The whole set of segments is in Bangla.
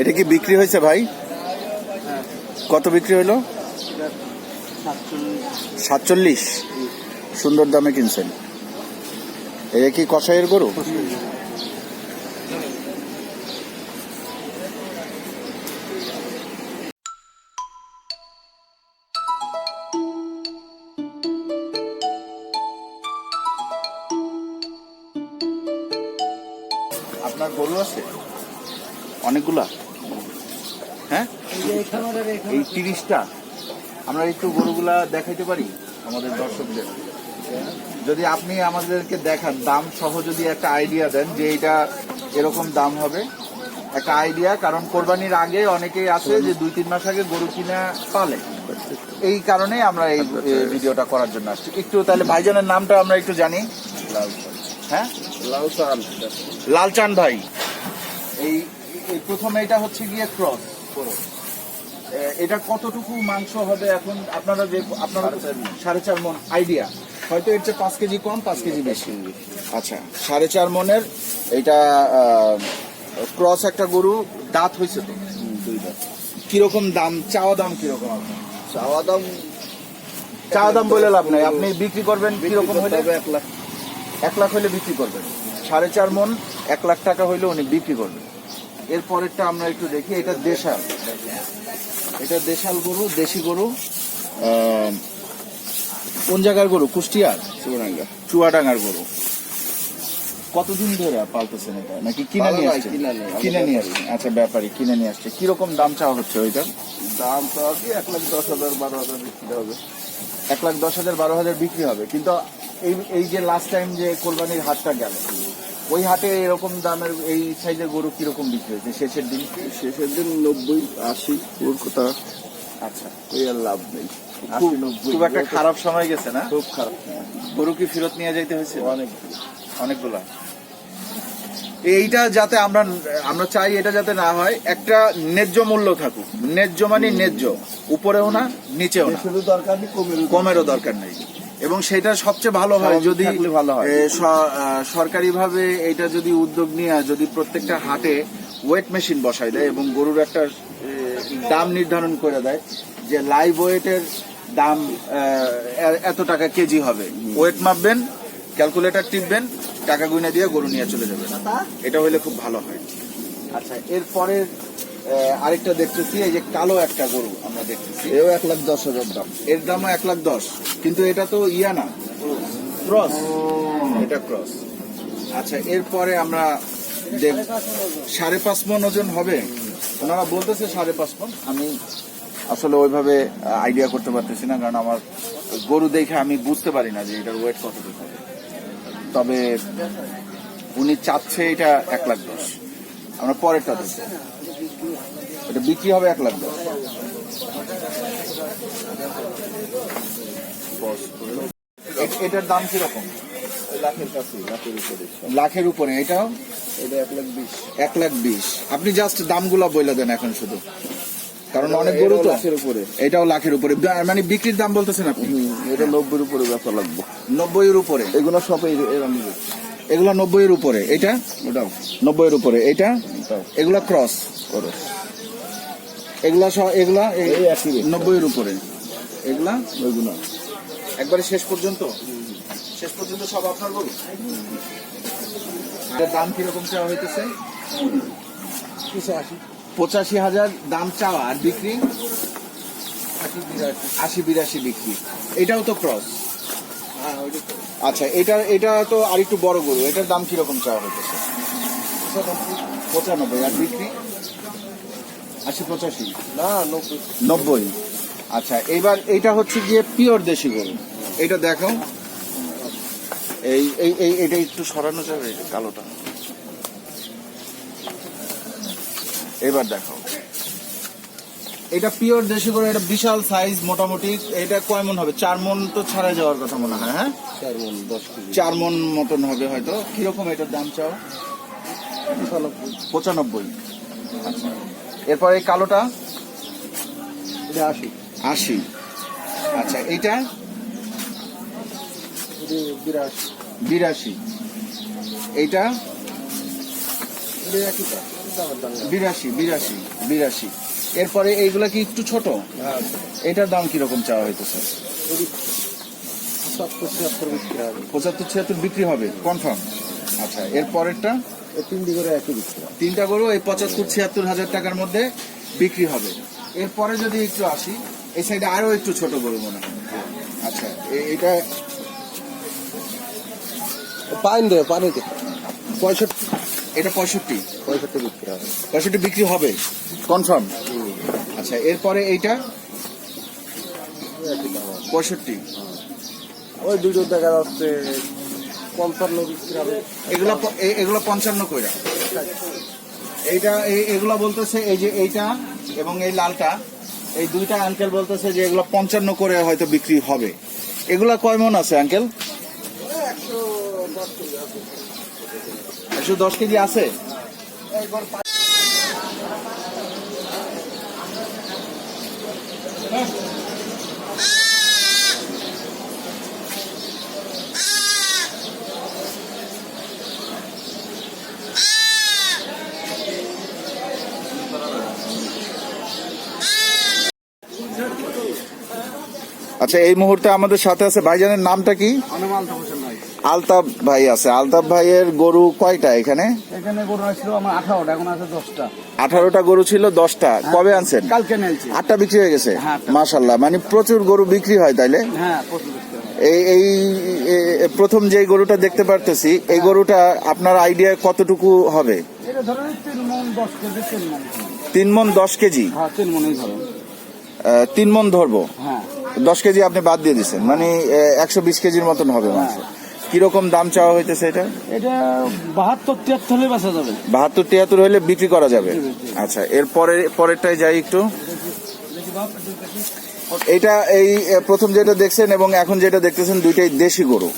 এটা কি বিক্রি হয়েছে ভাই? কত বিক্রি হইল সাতচল্লিশ। সুন্দর দামে কিনছেন। এটা কি কষাইয়ের গরু? আপনার গরু আছে? অনেকগুলা? হ্যাঁ? এই তিরিশটা। আমরা একটু গরুগুলা দেখাইতে পারি আমাদের দর্শকদের? যদি আপনি আমাদেরকে দেখান, দাম সহ যদি একটা আইডিয়া দেন যে এটা এরকম দাম হবে। একটা আইডিয়া কারণ কোরবানির আগে অনেকেই আছে যে দুই, তিন মাস আগে গরু কিনা পালে। এই কারণে আমরা এই ভিডিওটা করার জন্য আসছি। একটু তাহলে ভাইজানের নামটা আমরা একটু জানি। হ্যাঁ? লালচান। ভাই। এই প্রথমে এটা হচ্ছে গিয়ে ক্রস এটা কতটুকু মাংস হবে এখন আপনারা যে আপনারা সাড়ে চার মন। আইডিয়া হয়তো এর চেয়ে পাঁচ কেজি কম পাঁচ কেজি বেশি। আচ্ছা সাড়ে চার মনের এটা ক্রস একটা গরু দাঁত হয়েছে তো। কীরকম দাম চাওয়া দাম কীরকম আপনার? চাওয়া দাম চাওয়া দাম বলে লাভ নাই। আপনি বিক্রি করবেন কীরকম হলে? এক লাখ। এক লাখ হলে বিক্রি করবেন। সাড়ে চার মন এক লাখ টাকা হইলে উনি বিক্রি করবেন। এর পরেরটা আমরা একটু দেখি এটা দেশাল। এটা দেশাল গরু দেশি গরু কোন জায়গার গরু? কুষ্টিয়ার? চুরাঙ্গা চুয়াডাঙ্গার গরু। কতদিন ধরে পালতেছেন এটা? নাকি কিনে নিয়ে আসছেন? কিনা নিয়ে। আসছেন। আচ্ছা ব্যাপারী কিনে নিয়ে আসছে। কীরকম দাম চাওয়া হচ্ছে ওইটা? দাম তো আর কি এক লাখ দশ হাজার বারো হাজার বিক্রি হবে। এক লাখ দশ হাজার বারো হাজার বিক্রি হবে। কিন্তু এই এই যে লাস্ট টাইম যে কোরবানির হাটটা গেল ওই হাটে এরকম দামের এই সাইজের গরু কীরকম বিক্রি হয়েছে? শেষের দিন? শেষের দিন নব্বই আশি ওর কথা। আচ্ছা। ওই আর লাভ নেই। খুব একটা খারাপ সময় গেছে না? খুব খারাপ। গরু কি ফেরত নিয়ে যাইতে হয়েছে? অনেক। অনেকগুলা। এইটা যাতে আমরা আমরা চাই এটা যাতে না হয় একটা ন্যায্য মূল্য থাকুক। ন্যায্য মানে ন্যায্য। উপরেও না নিচেও না। শুধু দরকার নেই কমেরও দরকার নেই। এবং সেটা সবচেয়ে ভালো হয় যদি ভালো হয়। সরকারিভাবে এটা যদি উদ্যোগ নিয়ে যদি প্রত্যেকটা হাটে ওয়েট মেশিন বসায় দেয় এবং গরুর একটা দাম নির্ধারণ করে দেয় যে লাইভ ওয়েটের দাম এত টাকা কেজি হবে। ওয়েট মাপবেন ক্যালকুলেটর টিপবেন টাকা গুনে দিয়ে গরু নিয়ে চলে যাবেন। এটা হলে খুব ভালো হয়। আচ্ছা এরপরে আরেকটা দেখতেছি এই যে কালো একটা গরু আমরা দেখতেছি। এও এক লাখ দশ হাজার দাম। এর দামও এক লাখ দশ কিন্তু এটা তো ইয়া না। ক্রস। এটা ক্রস। আচ্ছা এরপরে আমরা দেখ সাড়ে পাঁচ মন ওজন হবে? ওনারা বলতেছে সাড়ে পাঁচ মন। আমি আসলে ওইভাবে আইডিয়া করতে পারতেছি না কারণ আমার গরু দেখে আমি বুঝতে পারি না যে এটার ওয়েট কতটুকু হবে। তবে উনি চাচ্ছে এটা এক লাখ দশ। আমরা পরেরটা দেখছি এটা বিক্রি হবে এক লাখ দশ। এটার দাম কীরকম? লাখের কাছে লাখের উপরে। লাখের উপরে এটাও? এটা এক লাখ বিশ। এক লাখ বিশ। আপনি জাস্ট দামগুলো বলে দেন এখন শুধু। কারণ অনেক গরু তো। লাখের উপরে। এটাও লাখের উপরে। মানে বিক্রির দাম বলতেছেন আপনি? এটা নব্বই উপরে ব্যাপার লাগবে। নব্বই এর উপরে? এগুলো সব এই- এর এগুলো নব্বই এর উপরে। এটা? ওটাও। নব্বই এর উপরে। এটা? এগুলা ক্রস করো এগুলা সহ এগুলা এই এই একই rate। নব্বই এর উপরে। এগুলা? ওইগুলো। একবারে শেষ পর্যন্ত? শেষ পর্যন্ত সব আপনার গরু? দাম কীরকম চাওয়া হইতেছে? পঁচাশি। হাজার দাম চাওয়া আর বিক্রি? আশি বিরাশি। বিক্রি। এটাও তো ক্রস। আচ্ছা এটা এটা তো আরেকটু বড় গরু। এটার দাম কীরকম চাওয়া হইতেছে? পঁচানব্বই। আর বিক্রি? আশি পঁচাশি? না নব্বই। আচ্ছা এবার এইটা হচ্ছে গিয়ে পিওর দেশি গরু। এটা দেখো। এই এই এই এটা একটু সরানো যাবে কালোটা। এবার দেখো। এটা পিওর দেশি গরু এটা বিশাল সাইজ মোটামুটি। এটা কয় মন হবে? চার মন তো ছাড়া যাওয়ার কথা মনে হয় হ্যাঁ? চার মন দশ চার মন মতন হবে হয়তো। কীরকম এটার দাম চাও? পঁচানব্বই। পঁচানব্বই। আচ্ছা। এরপর এই কালোটা? এটা আশি। আশি। আচ্ছা এইটা? বিরাশি। বিরাশি। এইটা? বিরাশি বিরাশি বিরাশি। এরপরে এইগুলা কি একটু ছোট? হ্যাঁ। এটার দাম কীরকম চাওয়া হইতেছে? পঁচাত্তর ছিয়াত্তর বিক্রি হবে কনফার্ম। আচ্ছা এর পরেরটা এই তিন দিকে একই বিক্রি তিনটা গরু এই পঁচাত্তর ছিয়াত্তর হাজার টাকার মধ্যে বিক্রি হবে। এরপরে যদি একটু আসি এই সাইডে আরও একটু ছোট গরু মনে হয়। আচ্ছা এটা পাইন দেবে পানিতে পঁয়ষট্টি। এটা পঁয়ষট্টি। পঁয়ষট্টি বিক্রি হবে। পঁয়ষট্টি বিক্রি হবে? কনফার্ম। আচ্ছা এরপরে এইটা? পঁয়ষট্টি। ওই দুটো দেখা যাচ্ছে পঞ্চান্ন এগুলা এগুলা পঞ্চান্ন কইরা। এইটা, এই- এগুলা বলতেছে এই যে এইটা এবং এই লালটা, এই দুইটা আঙ্কেল বলতেছে যে এগুলা পঞ্চান্ন করে হয়তো বিক্রি হবে। এগুলা কয় আছে আঙ্কেল একশো দশ কেজি আছে? একশো দশ আচ্ছা এই মুহূর্তে আমাদের সাথে আছে ভাইজানের নামটা কি? আলতাফ ভাই। আছে। আলতাফ ভাইয়ের গরু কয়টা এখানে? এখানে গরু ছিল আমার আঠারোটা এখন আছে দশটা। আঠারোটা গরু ছিল দশটা। কবে আনছেন? কালকে নিয়েছি আটটা বিক্রি হয়ে গেছে? হ্যাঁ, আটটা। মাশাল্লাহ মানে প্রচুর গরু বিক্রি হয় তাইলে? হ্যাঁ। এই এই প্রথম যে গরুটা দেখতে পারতেছি এই গরুটা আপনার আইডিয়া কতটুকু হবে? তিন মন দশ কেজি তিন মন। দশ কেজি? হ্যাঁ তিন মনেই তিন মন ধরবো? হ্যাঁ। দশ কেজি আপনি বাদ দিয়ে দিচ্ছেন মানে একশো বিশ কেজির মতন হবে মাংস। কীরকম দাম চাওয়া হইতেছে এটা? এটা বাহাত্তর তিয়াত্তর হলে বেচা যাবে। বাহাত্তর তিয়াত্তর হলে বিক্রি করা যাবে। আচ্ছা এর পরে পরেরটায় যাই একটু। এটা এই প্রথম যেটা দেখছেন এবং এখন যেটা দেখতেছেন দুইটাই দেশি গরু।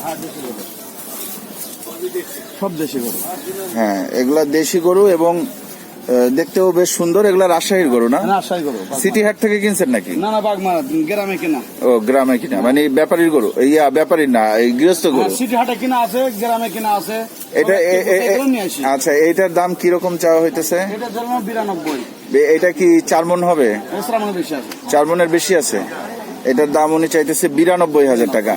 সব দেশি গরু। হ্যাঁ এগুলা দেশি গরু এবং দেখতেও বেশ সুন্দর। এগুলা রাজশাহীর গরু না? আশাই গরু সিটি হাট থেকে কিনছেন নাকি? না না বাগমারা গ্রামে কিনা। ও গ্রামে কিনা। মানে ব্যাপারীর গরু? ইয়া ব্যাপারীর না এই গৃহস্থ হ্যাঁ, গরু। সিটি হাটে কিনা আছে গ্রামে কিনা আছে। এটা আচ্ছা এইটার দাম কীরকম চাওয়া হইতেছে? এটা ধরুন বিরানব্বই। এ- এটা কি চার মন হবে? এছাড়া বেশি আছে। চার মনের বেশি আছে। এটার দাম উনি চাইতেছে বিরানব্বই হাজার টাকা।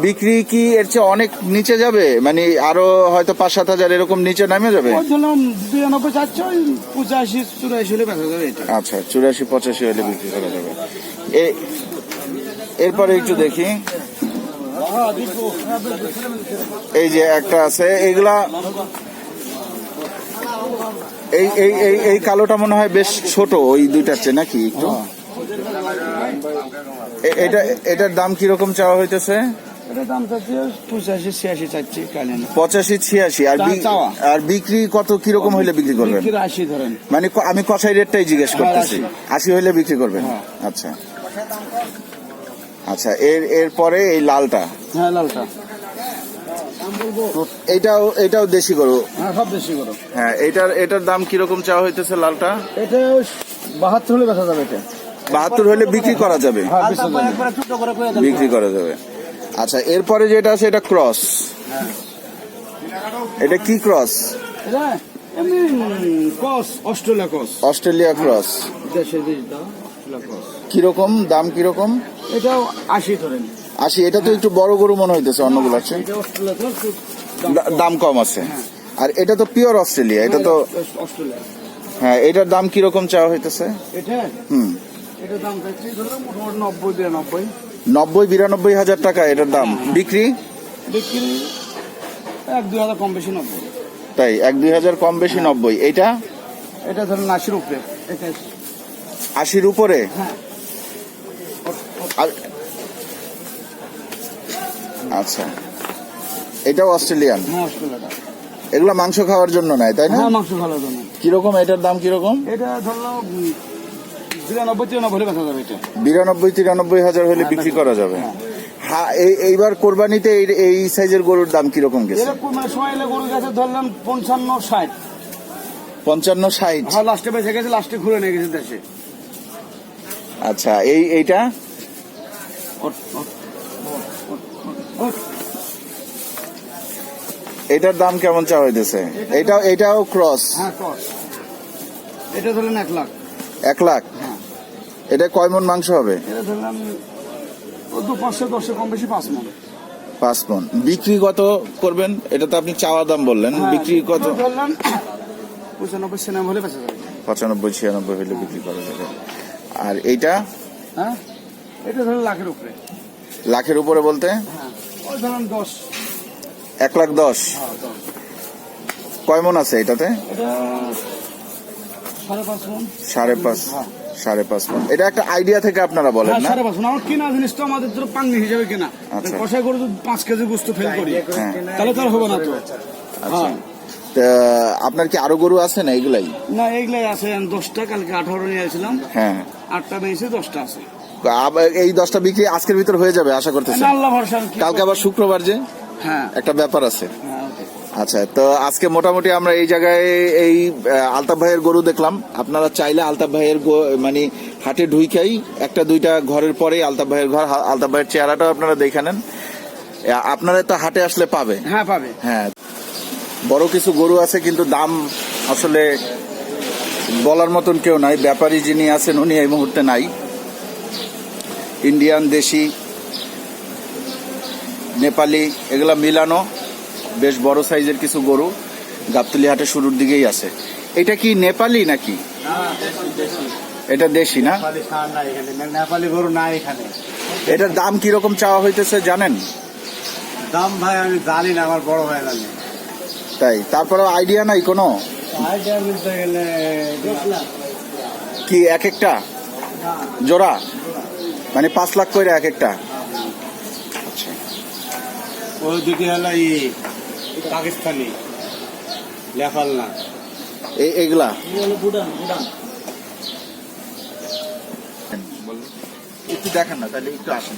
বিক্রি কি এর চেয়ে অনেক নিচে যাবে? মানে আরও হয়তো পাঁচ সাত হাজার এরকম নিচে নামে যাবে? আচ্ছা চুরাশি পঁচাশি হলে বিক্রি করা যাবে। এরপরে একটু দেখি। এই যে একটা আছে এইগুলা এই এই এই কালোটা মনে হয় বেশ ছোট ওই দুইটার চেয়ে নাকি একটু? এ- এটা এটার দাম কীরকম চাওয়া হইতেছে? পঁচাশি ছিয়াশি আর আর বিক্রি কত কীরকম হইলে বিক্রি করবেন? মানে আমি কষাই রেটটাই জিজ্ঞেস করতেছি। আশি। হইলে বিক্রি করবেন? হ্যাঁ। আচ্ছা। আচ্ছা এর এরপরে এই লালটা। হ্যাঁ লালটা। এইটাও এটাও দেশি গরু? হ্যাঁ সব দেশি গরু। হ্যাঁ এটার এটার দাম কীরকম চাওয়া হইতেছে লালটা? এটা বাহাত্তর হলে বেচা যাবে এটা। বাহাত্তর হলে বিক্রি করা যাবে। হ্যাঁ বিক্রি করা যাবে। আচ্ছা এরপরে যেটা আছে এটা ক্রস। এটা কি ক্রস? Australia cross. কীরকম দাম কীরকম? এটাও আশি ধরেন। আশি এটা তো একটু বড় গরু মনে হইতেছে অন্যগুলো আছে। এটা অস্ট্রেলিয়া কস দাম কম। আছে। আর এটা তো পিওর অস্ট্রেলিয়া এটা তো হ্যাঁ এটার দাম কীরকম চাওয়া হইতেছে? এটা? হুম। এটার দাম চাইছি ধরো মোটামুটি নব্বই বিরানব্বই। নব্বই বিরানব্বই হাজার টাকা এটার দাম। বিক্রি? বিক্রি এক দুই হাজার কম বেশি নব্বই। তাই এক দুই হাজার কম বেশি নব্বই। এটা? এটা ধরুন আশির উপরে আশির উপরে? হ্যাঁ। আচ্ছা। এটাও অস্ট্রেলিয়ান? হ্যাঁ এগুলো মাংস খাওয়ার জন্য নাই তাই না? হ্যাঁ মাংস ভালো জন্য। কীরকম এটার দাম কীরকম? এটা ধরলো উম, বিরানব্বই তিরানব্বই হলে বেচা যাবে এটা। বিরানব্বই তিরানব্বই হাজার হলে বিক্রি করা যাবে। হ্যাঁ এই এইবার কোরবানিতে এই- সাইজের গরুর দাম কীরকম গেছে? মানে সময় এলে গরু গেছে ধরলাম পঞ্চান্ন ষাট। পঞ্চান্ন ষাট। হ্যাঁ লাস্টে বেঁচে গেছে লাস্টে ঘুরে নিয়ে গেছে দেশে। আচ্ছা এই এইটা। এটার দাম কেমন চা হইতেছে? এটা এটাও ক্রস হ্যাঁ ক্রস এটা ধরলেন এক লাখ। এক লাখ? হ্যাঁ। এটা কয় মন মাংস হবে? এটা ধরলাম পাঁচশো দশশো কম বেশি পাঁচ মন। পাঁচ মন। বিক্রি কত করবেন? এটা তো আপনি চাওয়া দাম বললেন। হ্যাঁ, বিক্রি কত? ধরলাম পঁচানব্বই সিনেমা হলে বেঁচে যাবে। পঁচানব্বই ছিয়ানব্বই হলে বিক্রি করা যাবে। আর এইটা? হ্যাঁ? এটা ধরলেন লাখের উপরে। লাখের উপরে বলতে? হ্যাঁ ওই দশ। এক লাখ দশ। হ্যাঁ কয় মন আছে এটাতে? এটা সাড়ে পাঁচ মন। সাড়ে পাঁচ। মন। এটা একটা আইডিয়া থেকে আপনারা বলেন হ্যাঁ না? সাড়ে পাঁচ মন। আমার কেনা জিনিসটা আমাদের ধরো পাঙ্গি হিসাবে কেনা। আচ্ছা। কষাই করে যদি পাঁচ কেজি গোস্ত ফেল করি হ্যাঁ। তাহলে তার হবে না তো। আচ্ছা। হ্যাঁ। আপনার কি আরও গরু আছে না এগুলাই? না এইগুলাই আছে। দশটা কালকে আঠারো নিয়ে আসছিলাম। হ্যাঁ। আটটা বেঁচে দশটা আছে। এই দশটা বিক্রি আজকের ভিতর হয়ে যাবে আশা করতেছেন না, আল্লাহ ভরসা আমি কি কালকে আবার শুক্রবার যে? হ্যাঁ। একটা ব্যাপার আছে। হ্যাঁ. আচ্ছা তো আজকে মোটামুটি আমরা এই জায়গায় এই আলতাফ ভাইয়ের গরু দেখলাম। আপনারা চাইলে আলতাফ ভাইয়ের মানে হাটে ঢুইকাই একটা দুইটা ঘরের পরেই আলতাফ ভাইয়ের ঘর আলতাফ ভাইয়ের চেহারাটাও আপনারা দেখে নেন। আপনারা তো হাটে আসলে পাবে। হ্যাঁ পাবে। হ্যাঁ বড় কিছু গরু আছে কিন্তু দাম আসলে বলার মতন কেউ নাই। ব্যাপারী যিনি আছেন উনি এই মুহূর্তে নাই। ইন্ডিয়ান দেশি নেপালি এগুলা মিলানো। বেশ বড় সাইজের কিছু গরু গাবতলি হাটে শুরুর দিকেই আছে। এটা কি নেপালি নাকি? এটা দেশি না? নেপালি গরু না এখানে। এটার দাম কীরকম চাওয়া হইতেছে জানেন? দাম ভাই আমি জানি না আমার বড় ভাই জানি। তাই তারপরে আইডিয়া নাই কোনো? আইডিয়া বলতে গেলে কি এক একটা? জোড়া? মানে পাঁচ লাখ করে এক একটা? আচ্ছা ওই হলো পাকিস্তানি। লেফাল না। এগুলা? একটু দেখেন না, তাহলে একটু আসেন।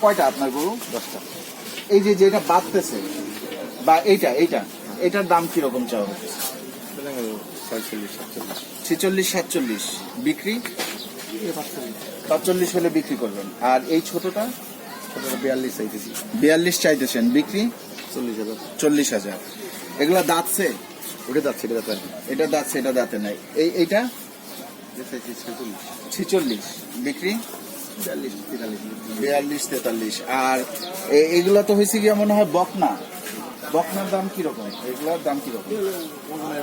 কয়টা আপনার গরু? দশটা। এই যে, যেটা বাঁধতেছে বা এইটা এইটা, এটার দাম কীরকম হচ্ছে? ছেচল্লিশ, সাতচল্লিশ। বিক্রি? সাতচল্লিশ হলে বিক্রি করবেন। আর এই ছোটটা? বিয়াল্লিশ চাইতেছি। বিয়াল্লিশ চাইতেছেন বিক্রি? চল্লিশ হাজার। চল্লিশ হাজার। এগুলা দাঁতছে? ওটা যাচ্ছে এটা যাচ্ছে এটা দাঁতছে এটা দাঁতে নাই। এই এইটা? ছেচল্লিশ। বিক্রি? বিয়াল্লিশ তেতাল্লিশ। আর এ- এগুলা তো হয়েছে গিয়ে মনে হয় বকনা। বকনার দাম কীরকম? এগুলার দাম কীরকম?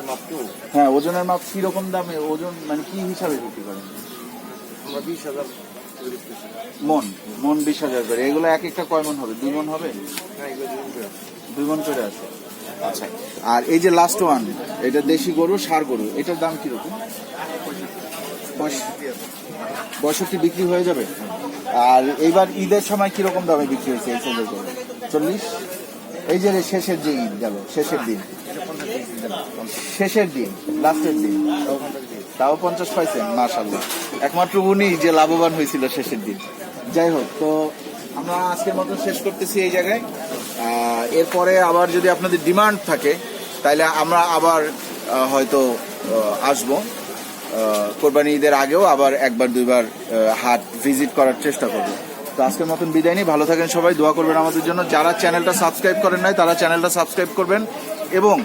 মাত্র হ্যাঁ ওজনের মাপ কীরকম দামে? ওজন মানে কি হিসাবে বিক্রি করেন? আমরা বিশ হাজার মন মন বিশ হাজার করে। এগুলো এক একটা কয় মন হবে? দুই মন হবে? দুই মন করে আছে। আচ্ছা। আর এই যে লাস্ট ওয়ান এটা দেশি গরু, সার গরু, এটার দাম কীরকম? পঁয়ষট্টি। বিক্রি হয়ে যাবে? আর এইবার ঈদের সময় কীরকম দামে বিক্রি হয়েছে এই সবের গরু? চল্লিশ? এই যে শেষের যে ঈদ গেল, শেষের দিন। শেষের দিন লাস্টের দিন। তাও পঞ্চাশ পাইছেন মাশাল্লাহ একমাত্র উনি যে লাভবান হয়েছিল শেষের দিন। যাই হোক, তো আমরা আজকের মতো শেষ করতেছি এই জায়গায়। এরপরে আবার যদি আপনাদের ডিমান্ড থাকে তাহলে আমরা আবার হয়তো আসব। কোরবানি ঈদের আগেও আবার একবার, দুইবার হাট ভিজিট করার চেষ্টা করব। তো আজকের মতন বিদায় নিই। ভালো থাকেন সবাই, দোয়া করবেন আমাদের জন্য। যারা চ্যানেলটা সাবস্ক্রাইব করেন নাই, তারা চ্যানেলটা সাবস্ক্রাইব করবেন এবং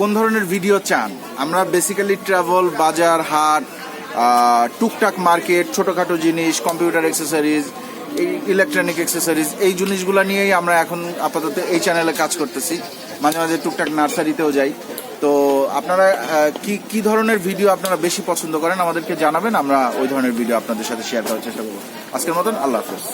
কোন ধরনের ভিডিও চান? আমরা বেসিক্যালি ট্রাভেল বাজার, হাট টুকটাক মার্কেট ছোটোখাটো জিনিস কম্পিউটার অ্যাক্সেসরিজ ইলেকট্রনিক অ্যাক্সেসরিজ এই জিনিসগুলো নিয়েই আমরা এখন আপাতত এই চ্যানেলে কাজ করতেছি। মাঝে মাঝে টুকটাক নার্সারিতেও যাই। তো আপনারা কি কি ধরনের ভিডিও আপনারা বেশি পছন্দ করেন আমাদেরকে জানাবেন, আমরা ওই ধরনের ভিডিও আপনাদের সাথে শেয়ার করার চেষ্টা করব। আজকের মতন আল্লাহ হাফেজ।